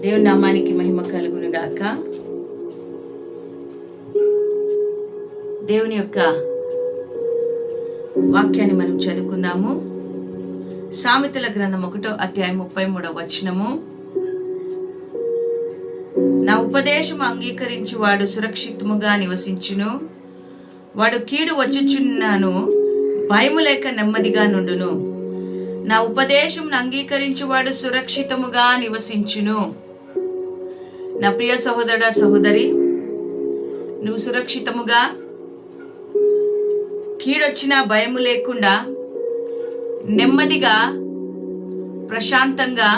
దేవుని నామానికి మహిమ కలుగును గాక దేవుని యొక్క వాక్యాన్ని మనం చదువుకుందాము. సామెతల గ్రంథం ఒకటో అధ్యాయం ముప్పై మూడవ వచనము. నా ఉపదేశం అంగీకరించి వాడు సురక్షితముగా నివసించును. వాడు కీడు వచ్చుచున్నాను భయము లేక నెమ్మదిగా నుండును. నా ఉపదేశమును అంగీకరించువాడు సురక్షితముగా నివసించును. నా ప్రియ సహోదర సహోదరి నువ్వు సురక్షితముగా కీడొచ్చినా భయము లేకుండా నెమ్మదిగా ప్రశాంతంగా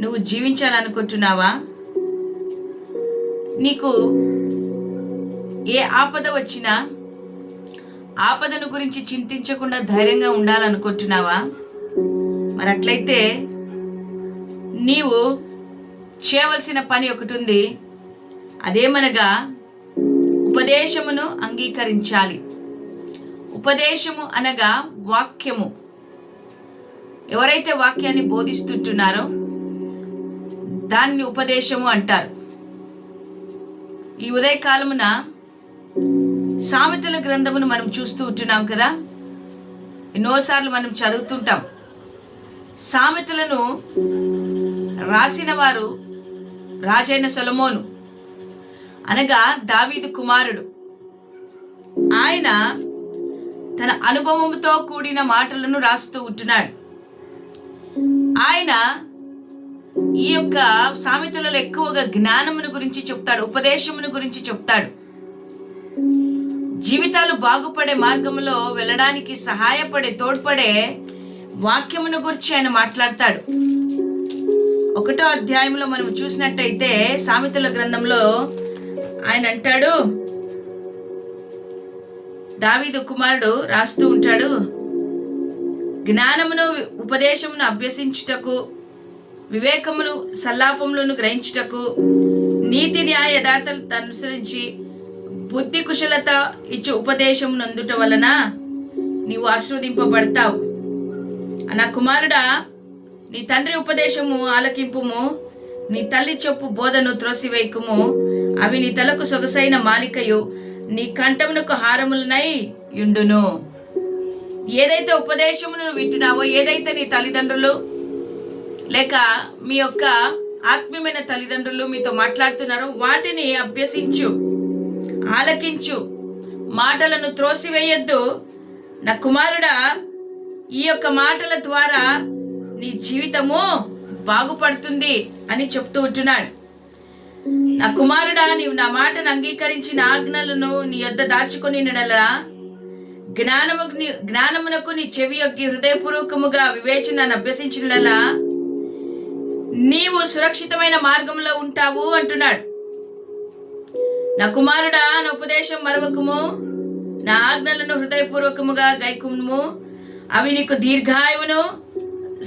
నువ్వు జీవించాలనుకుంటున్నావా? నీకు ఏ ఆపద వచ్చినా ఆపదను గురించి చింతించకుండా ధైర్యంగా ఉండాలనుకుంటున్నావా? మరి అట్లయితే నీవు చేయవలసిన పని ఒకటి ఉంది అదేమనగా ఉపదేశమును అంగీకరించాలి. ఉపదేశము అనగా వాక్యము. ఎవరైతే వాక్యాన్ని బోధిస్తుంటున్నారో దాన్ని ఉపదేశము అంటారు. ఈ ఉదయకాలమున సామెతల గ్రంథమును మనం చూస్తూ ఉంటున్నాం కదా ఎన్నోసార్లు మనం చదువుతుంటాం. సామెతలను రాసిన వారు రాజైన సొలమోను. అనగా దావీదు కుమారుడు. ఆయన తన అనుభవంతో కూడిన మాటలను రాస్తూ ఉంటున్నాడు. ఆయన ఈ యొక్క సామెతలలో ఎక్కువగా జ్ఞానమును గురించి చెప్తాడు ఉపదేశమును గురించి చెప్తాడు. జీవితాలు బాగుపడే మార్గంలో వెళ్ళడానికి సహాయపడే తోడ్పడే వాక్యమును గురించి ఆయన మాట్లాడతాడు. ఒకటో అధ్యాయంలో మనం చూసినట్టయితే సామెతల గ్రంథంలో ఆయన అంటాడు దావీదు కుమారుడు రాస్తూ ఉంటాడు జ్ఞానమును ఉపదేశమును అభ్యసించుటకు వివేకమును సల్లాపములను గ్రహించుటకు నీతి న్యాయ యథార్థలను అనుసరించి బుద్ధి కుశలత ఇచ్చే ఉపదేశం నందుట వలన నీవు ఆస్వాదింపబడతావు నా కుమారుడా నీ తండ్రి ఉపదేశము ఆలకింపుము. నీ తల్లి చెప్పు బోధను త్రోసివేయకుము అవి నీ తలకు సొగసైన మాలికయు. నీ కంఠమునకు హారములనై యుండును. ఏదైతే ఉపదేశమును నువ్వు వింటున్నావో ఏదైతే నీ తల్లిదండ్రులు లేక మీ యొక్క ఆత్మీయమైన తల్లిదండ్రులు మీతో మాట్లాడుతున్నారో వాటిని అభ్యసించు ఆలకించు. మాటలను త్రోసివేయొద్దు. నా కుమారుడా ఈ యొక్క మాటల ద్వారా నీ జీవితము బాగుపడుతుంది అని చెప్తూ ఉంటున్నాడు. నా కుమారుడా నీవు నా మాటను అంగీకరించిన ఆజ్ఞలను నీ యొద్ద దాచుకొని నడలా జ్ఞానము జ్ఞానమునకు నీ చెవి యొక్క హృదయపూర్వకముగా వివేచనను అభ్యసించినలా నీవు సురక్షితమైన మార్గంలో ఉంటావు అంటున్నాడు. నా కుమారుడా నా ఉపదేశం మరవకము నా ఆజ్ఞలను హృదయపూర్వకముగా గైకుము అవి నీకు దీర్ఘాయువును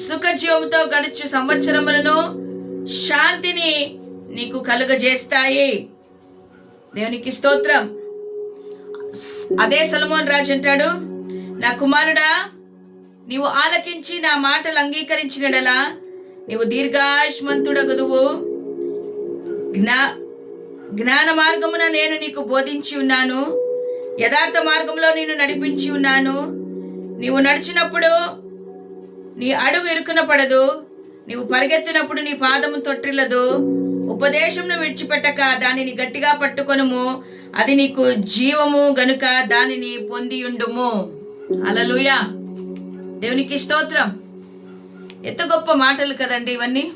సుఖజీవంతో గడుచు సంవత్సరములను శాంతిని నీకు కలుగజేస్తాయి. దేవునికి స్తోత్రం. అదే సలమోన్ రాజు అంటాడు నా కుమారుడా నీవు ఆలకించి నా మాటలు అంగీకరించినడలా నీవు దీర్ఘాయుష్మంతుడగదువు. జ్ఞా జ్ఞాన మార్గమున నేను నీకు బోధించి ఉన్నాను. యథార్థ మార్గంలో నేను నడిపించి ఉన్నాను. నీవు నడిచినప్పుడు నీ అడుగు ఇరుకున పడదు నీవు పరిగెత్తినప్పుడు నీ పాదము తొట్టిల్లదు. ఉపదేశంను విడిచిపెట్టక దానిని గట్టిగా పట్టుకొనుము. అది నీకు జీవము గనుక దానిని పొందియుండుము అలలుయా దేవునికి స్తోత్రం. ఎంత గొప్ప మాటలు కదండి ఇవన్నీ.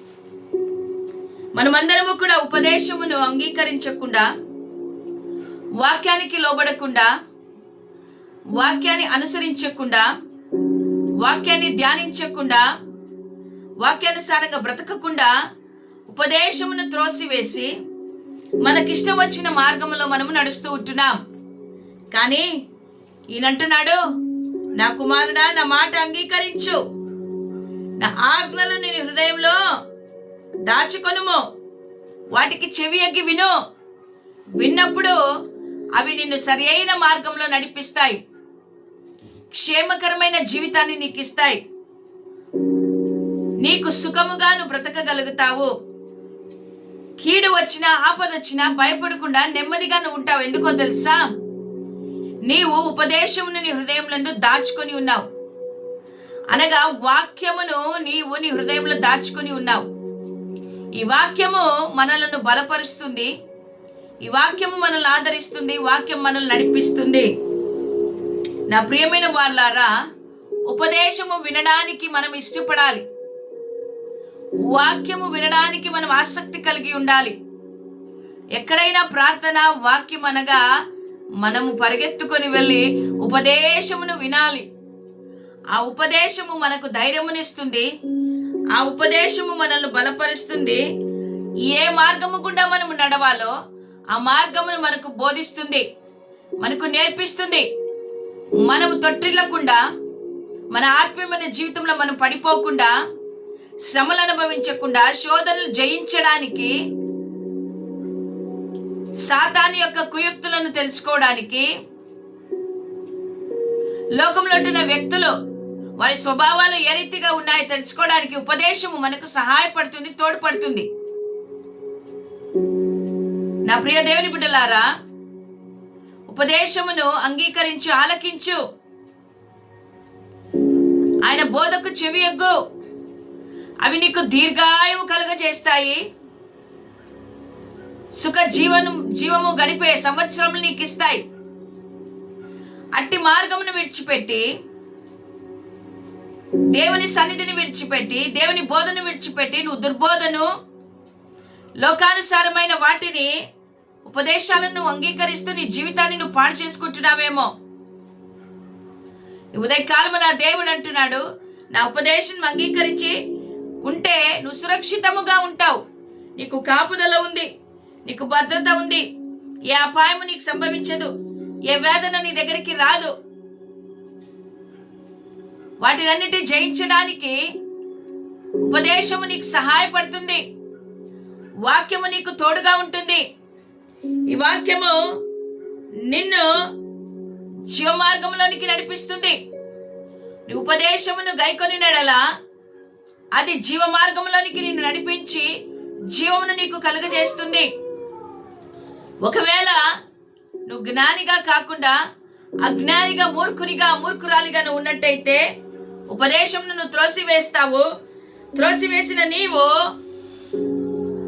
మనమందరము కూడా ఉపదేశమును అంగీకరించకుండా వాక్యానికి లోబడకుండా వాక్యాన్ని అనుసరించకుండా వాక్యాన్ని ధ్యానించకుండా వాక్యానుసారంగా బ్రతకకుండా ఉపదేశమును త్రోసివేసి మనకిష్టం వచ్చిన మార్గంలో మనము నడుస్తూ ఉంటున్నాం. కానీ ఈయనంటున్నాడు నా కుమారుడా నా మాట అంగీకరించు. నా ఆజ్ఞలు నేను హృదయంలో దాచుకొనుము. వాటికి చెవి ఎగ్గి విను. విన్నప్పుడు అవి నిన్ను సరి అయిన మార్గంలో నడిపిస్తాయి. క్షేమకరమైన జీవితాన్ని నీకు ఇస్తాయి నీకు సుఖముగా నువ్వు బ్రతకగలుగుతావు. కీడు వచ్చినా ఆపద వచ్చినా భయపడకుండా నెమ్మదిగా నువ్వు ఉంటావు. ఎందుకో తెలుసా? నీవు ఉపదేశమును నీ హృదయంలో దాచుకొని ఉన్నావు. అనగా వాక్యమును నీవు నీ హృదయంలో దాచుకొని ఉన్నావు. ఈ వాక్యము మనలను బలపరుస్తుంది. ఈ వాక్యము మనల్ని ఆదరిస్తుంది. వాక్యం మనల్ని నడిపిస్తుంది. నా ప్రియమైన వాళ్ళారా ఉపదేశము వినడానికి మనం ఇష్టపడాలి. వాక్యము వినడానికి మనం ఆసక్తి కలిగి ఉండాలి. ఎక్కడైనా ప్రార్థన వాక్యం అనగా మనము పరిగెత్తుకొని వెళ్ళి ఉపదేశమును వినాలి. ఆ ఉపదేశము మనకు ధైర్యమునిస్తుంది. ఆ ఉపదేశము మనల్ని బలపరుస్తుంది. ఏ మార్గము గుండా మనము నడవాలో ఆ మార్గమును మనకు బోధిస్తుంది. మనకు నేర్పిస్తుంది. మనము తొట్టిల్లకుండా మన ఆత్మీయమైన జీవితంలో మనం పడిపోకుండా శ్రమలు అనుభవించకుండా శోధనలు జయించడానికి సాతాను యొక్క కుయుక్తులను తెలుసుకోవడానికి లోకంలో ఉంటున్న వ్యక్తులు వారి స్వభావాలు ఏ రీతిగా ఉన్నాయో తెలుసుకోవడానికి ఉపదేశము మనకు సహాయపడుతుంది తోడ్పడుతుంది. నా ప్రియ దేవుని బిడ్డలారా ఉపదేశమును అంగీకరించు ఆలకించు. ఆయన బోధకు చెవి ఎగ్గు. అవి నీకు దీర్ఘాయువు కలుగజేస్తాయి. సుఖ జీవనం జీవము గడిపే సంవత్సరములు నీకు ఇస్తాయి అట్టి మార్గమును విడిచిపెట్టి దేవుని సన్నిధిని విడిచిపెట్టి దేవుని బోధను విడిచిపెట్టి నువ్వు దుర్బోధను లోకానుసారమైన వాటిని ఉపదేశాలను నువ్వు అంగీకరిస్తూ నీ జీవితాన్ని నువ్వు పాడు చేసుకుంటున్నావేమో. ఈ ఉదయకాలము నా దేవుడు అంటున్నాడు. నా ఉపదేశం అంగీకరించి ఉంటే నువ్వు సురక్షితముగా ఉంటావు. నీకు కాపుదల ఉంది. నీకు భద్రత ఉంది. ఏ అపాయము నీకు సంభవించదు. ఏ వేదన నీ దగ్గరికి రాదు. వాటినన్నిటి జయించడానికి ఉపదేశము నీకు సహాయపడుతుంది. వాక్యము నీకు తోడుగా ఉంటుంది. ఈ వాక్యము నిన్ను జీవ మార్గంలోనికి నడిపిస్తుంది. నీ ఉపదేశమును గైకొని నడలా. అది జీవ మార్గంలోనికి నిన్ను నడిపించి జీవమును నీకు కలుగజేస్తుంది. ఒకవేళ నువ్వు జ్ఞానిగా కాకుండా అజ్ఞానిగా మూర్ఖునిగా మూర్ఖురాలిగా నువ్వు ఉన్నట్టయితే ఉపదేశం నువ్వు త్రోసివేస్తావు. త్రోసివేసిన నీవు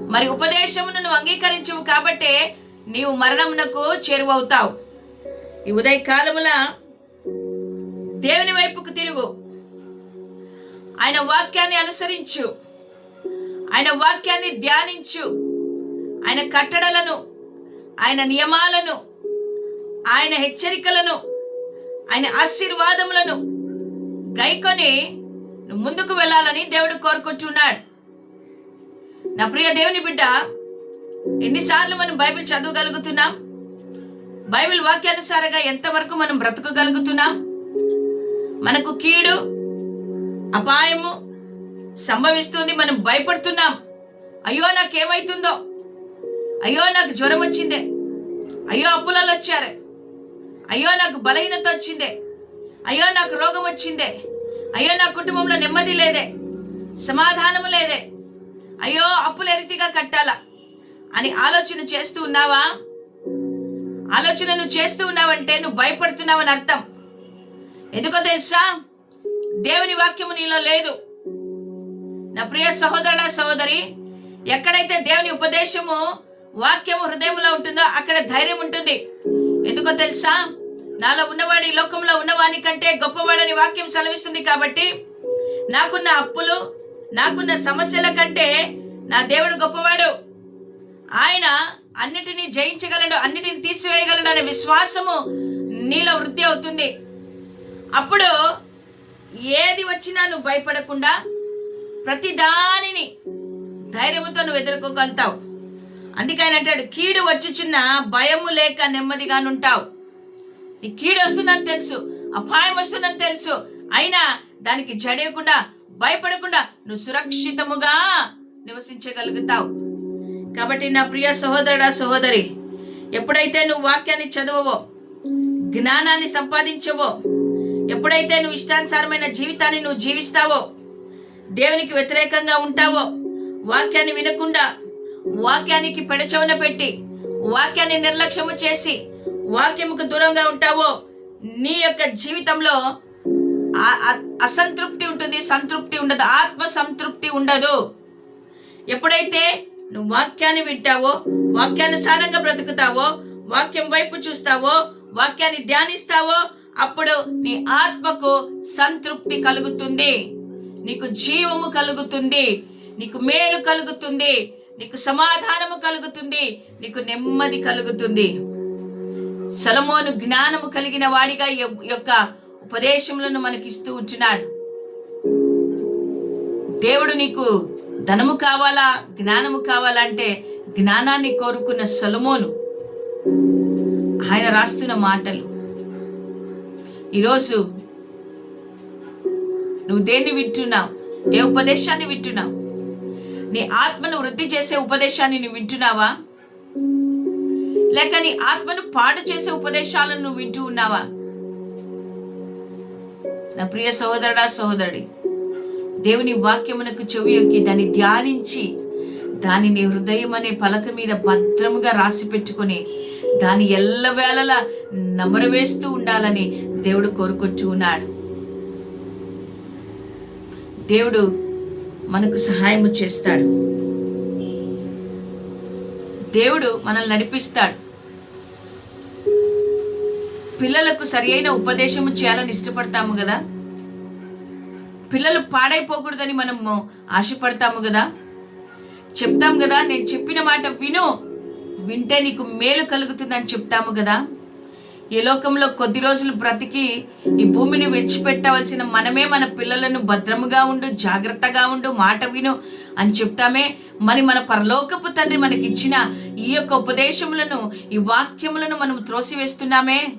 మరి ఉపదేశమును నువ్వు అంగీకరించవు కాబట్టే నీవు మరణమునకు చేరువవుతావు. ఈ ఉదయ కాలముల దేవుని వైపుకు తిరుగు. ఆయన వాక్యాన్ని అనుసరించు. ఆయన వాక్యాన్ని ధ్యానించు. ఆయన కట్టడలను ఆయన నియమాలను ఆయన హెచ్చరికలను ఆయన ఆశీర్వాదములను గైకొని ముందుకు వెళ్ళాలని దేవుడు కోరుకుంటున్నాడు. నా ప్రియ దేవుని బిడ్డ ఎన్నిసార్లు మనం బైబిల్ చదవగలుగుతున్నాం? బైబిల్ వాక్యానుసారంగా ఎంతవరకు మనం బ్రతకగలుగుతున్నాం? మనకు కీడు అపాయము సంభవిస్తుంది మనం భయపడుతున్నాం. అయ్యో నాకేమైతుందో? అయ్యో నాకు జ్వరం వచ్చిందే. అయ్యో అప్పులలో వచ్చారే. అయ్యో నాకు బలహీనత వచ్చిందే. అయ్యో నాకు రోగం వచ్చిందే. అయ్యో నా కుటుంబంలో నెమ్మది లేదే. సమాధానము లేదే. అయ్యో అప్పులు ఎరితిగా కట్టాలా? అని ఆలోచన చేస్తూ ఉన్నావా? ఆలోచన నువ్వు చేస్తూ ఉన్నావంటే నువ్వు భయపడుతున్నావని అర్థం. ఎందుకో తెలుసా? దేవుని వాక్యము నీలో లేదు. నా ప్రియ సహోదరుడ సహోదరి ఎక్కడైతే దేవుని ఉపదేశము వాక్యము హృదయంలో ఉంటుందో అక్కడ ధైర్యం ఉంటుంది. ఎందుకో తెలుసా? నాలో ఉన్నవాడు ఈ లోకంలో ఉన్నవాని కంటే గొప్పవాడని వాక్యం సెలవిస్తుంది కాబట్టి నాకున్న అప్పులు నాకున్న సమస్యల కంటే నా దేవుడు గొప్పవాడు. ఆయన అన్నిటినీ జయించగలడు అన్నిటిని తీసివేయగలడు అనే విశ్వాసము నీలో వృద్ధి అవుతుంది. అప్పుడు ఏది వచ్చినా నువ్వు భయపడకుండా ప్రతి దానిని ధైర్యంతో నువ్వు ఎదుర్కోగలుగుతావు. అందుకే ఆయన అంటాడు కీడు వచ్చుచున్న భయము లేక నెమ్మదిగానుంటావు నీ కీడు వస్తుందని తెలుసు అపాయం వస్తుందని తెలుసు. అయినా దానికి జడేయకుండా భయపడకుండా నువ్వు సురక్షితముగా నివసించగలుగుతావు. కాబట్టి నా ప్రియ సహోదరుడా సహోదరి ఎప్పుడైతే నువ్వు వాక్యాన్ని చదవవో జ్ఞానాన్ని సంపాదించవో ఎప్పుడైతే నువ్వు ఇష్టానుసారమైన జీవితాన్ని నువ్వు జీవిస్తావో దేవునికి వ్యతిరేకంగా ఉంటావో వాక్యాన్ని వినకుండా వాక్యానికి పెడచవన పెట్టి వాక్యాన్ని నిర్లక్ష్యము చేసి వాక్యముకు దూరంగా ఉంటావో నీ యొక్క జీవితంలో అసంతృప్తి ఉంటుంది సంతృప్తి ఉండదు ఆత్మ సంతృప్తి ఉండదు. ఎప్పుడైతే నువ్వు వాక్యాన్ని వింటావో వాక్యానుసారంగా బ్రతుకుతావో వాక్యం వైపు చూస్తావో వాక్యాన్ని ధ్యానిస్తావో అప్పుడు నీ ఆత్మకు సంతృప్తి కలుగుతుంది. నీకు జీవము కలుగుతుంది నీకు మేలు కలుగుతుంది నీకు సమాధానము కలుగుతుంది నీకు నెమ్మది కలుగుతుంది. సలమోను జ్ఞానము కలిగిన వాడిగా యొక్క ఉపదేశములను మనకిస్తూ ఉంటున్నాడు. దేవుడు నీకు ధనము కావాలా జ్ఞానము కావాలంటే జ్ఞానాన్ని కోరుకున్న సొలొమోను. ఆయన రాస్తున్న మాటలు. ఈరోజు నువ్వు దేన్ని వింటున్నావు? ఏ ఉపదేశాన్ని వింటున్నావు? నీ ఆత్మను వృద్ధి చేసే ఉపదేశాన్ని నువ్వు వింటున్నావా? లేక నీ ఆత్మను పాడు చేసే ఉపదేశాలను నువ్వు వింటూ ఉన్నావా? నా ప్రియ సహోదరుడా సహోదరుడి దేవుని వాక్యమునకు చెవి ఎక్కి దాన్ని ధ్యానించి దానిని హృదయం అనే పలక మీద భద్రముగా రాసి పెట్టుకొని దాని ఎల్లవేళలా నమరవేస్తూ ఉండాలని దేవుడు కోరుకొచ్చు ఉన్నాడు. దేవుడు మనకు సహాయము చేస్తాడు. దేవుడు మనల్ని నడిపిస్తాడు. పిల్లలకు సరియైన ఉపదేశము చేయాలని ఇష్టపడతాము కదా? పిల్లలు పాడైపోకూడదని మనము ఆశపడతాము కదా? చెప్తాం కదా నేను చెప్పిన మాట విను. వింటే నీకు మేలు కలుగుతుందని చెప్తాము కదా? ఈ లోకంలో కొద్ది రోజులు బ్రతికి ఈ భూమిని విడిచిపెట్టవలసిన మనమే మన పిల్లలను భద్రముగా ఉండు జాగ్రత్తగా ఉండు మాట విను అని చెప్తామే. మరి మన పరలోకపు తండ్రి మనకిచ్చిన ఈ యొక్క ఉపదేశములను ఈ వాక్యములను మనం త్రోసివేస్తున్నామే.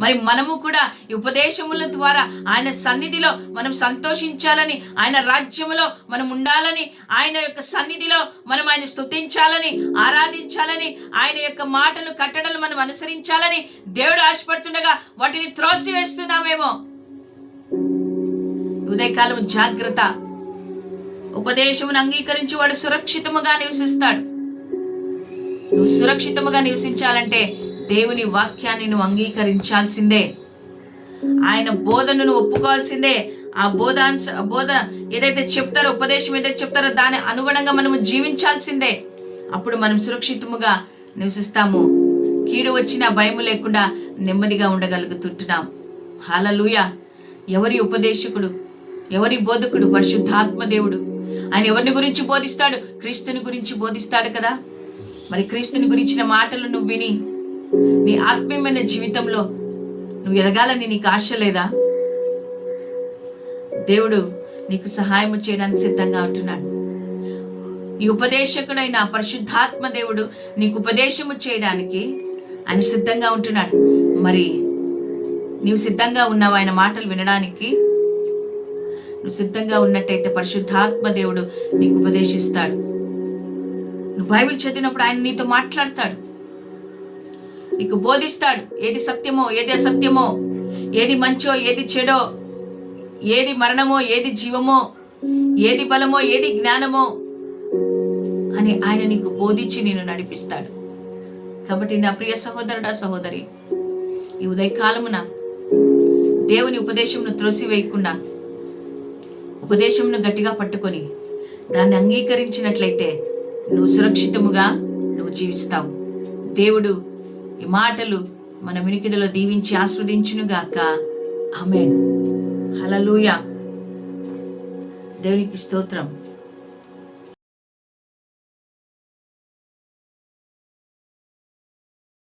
మరి మనము కూడా ఈ ఉపదేశముల ద్వారా ఆయన సన్నిధిలో మనం సంతోషించాలని ఆయన రాజ్యములో మనం ఉండాలని ఆయన యొక్క సన్నిధిలో మనం ఆయన స్తుతించాలని ఆరాధించాలని ఆయన యొక్క మాటలు కట్టడలు మనం అనుసరించాలని దేవుడు ఆశపడుతుండగా వాటిని త్రోసి వేస్తున్నామేమో ఉదయకాలం జాగ్రత్త. ఉపదేశమును అంగీకరించి వాడు సురక్షితముగా నివసిస్తాడు. నువ్వు సురక్షితముగా నివసించాలంటే దేవుని వాక్యాన్ని నువ్వు అంగీకరించాల్సిందే. ఆయన బోధను నువ్వు ఒప్పుకోవాల్సిందే. ఆ బోధాంశ బోధ ఏదైతే చెప్తారో ఉపదేశం ఏదైతే చెప్తారో దాని అనుగుణంగా మనము జీవించాల్సిందే. అప్పుడు మనం సురక్షితముగా నివసిస్తాము. కీడు వచ్చిన భయము లేకుండా నెమ్మదిగా ఉండగలుగుతుంటున్నాం. హాలలుయ! ఎవరి ఉపదేశకుడు ఎవరి బోధకుడు పరిశుద్ధాత్మ దేవుడు? ఆయన ఎవరిని గురించి బోధిస్తాడు? క్రీస్తుని గురించి బోధిస్తాడు కదా? మరి క్రీస్తుని గురించిన మాటలు నువ్వు విని నీ ఆత్మీయమైన జీవితంలో నువ్వు ఎదగాలని నీకు ఆశ లేదా? దేవుడు నీకు సహాయం చేయడానికి సిద్ధంగా ఉంటున్నాడు. ఈ ఉపదేశకుడైన పరిశుద్ధాత్మ దేవుడు నీకు ఉపదేశము చేయడానికి ఆయన సిద్ధంగా ఉంటున్నాడు. మరి నీవు సిద్ధంగా ఉన్నావు ఆయన మాటలు వినడానికి? నువ్వు సిద్ధంగా ఉన్నట్టయితే పరిశుద్ధాత్మ దేవుడు నీకు ఉపదేశిస్తాడు. నువ్వు బైబిల్ చదివినప్పుడు ఆయన నీతో మాట్లాడతాడు. నీకు బోధిస్తాడు. ఏది సత్యమో ఏది అసత్యమో ఏది మంచో ఏది చెడో ఏది మరణమో ఏది జీవమో ఏది బలమో ఏది జ్ఞానమో అని ఆయన నీకు బోధించి నేను నడిపిస్తాడు. కాబట్టి నా ప్రియ సహోదరుడా సహోదరి ఈ ఉదయకాలమున దేవుని ఉపదేశంను త్రోసివేయకుండా ఉపదేశంను గట్టిగా పట్టుకొని దాన్ని అంగీకరించినట్లయితే నువ్వు సురక్షితముగా నువ్వు జీవిస్తావు. దేవుడు ఈ మాటలు మన వినికిడిలో దీవించి ఆస్వాదించునుగాక. ఆమె హలలుయ దేవునికి స్తోత్రం.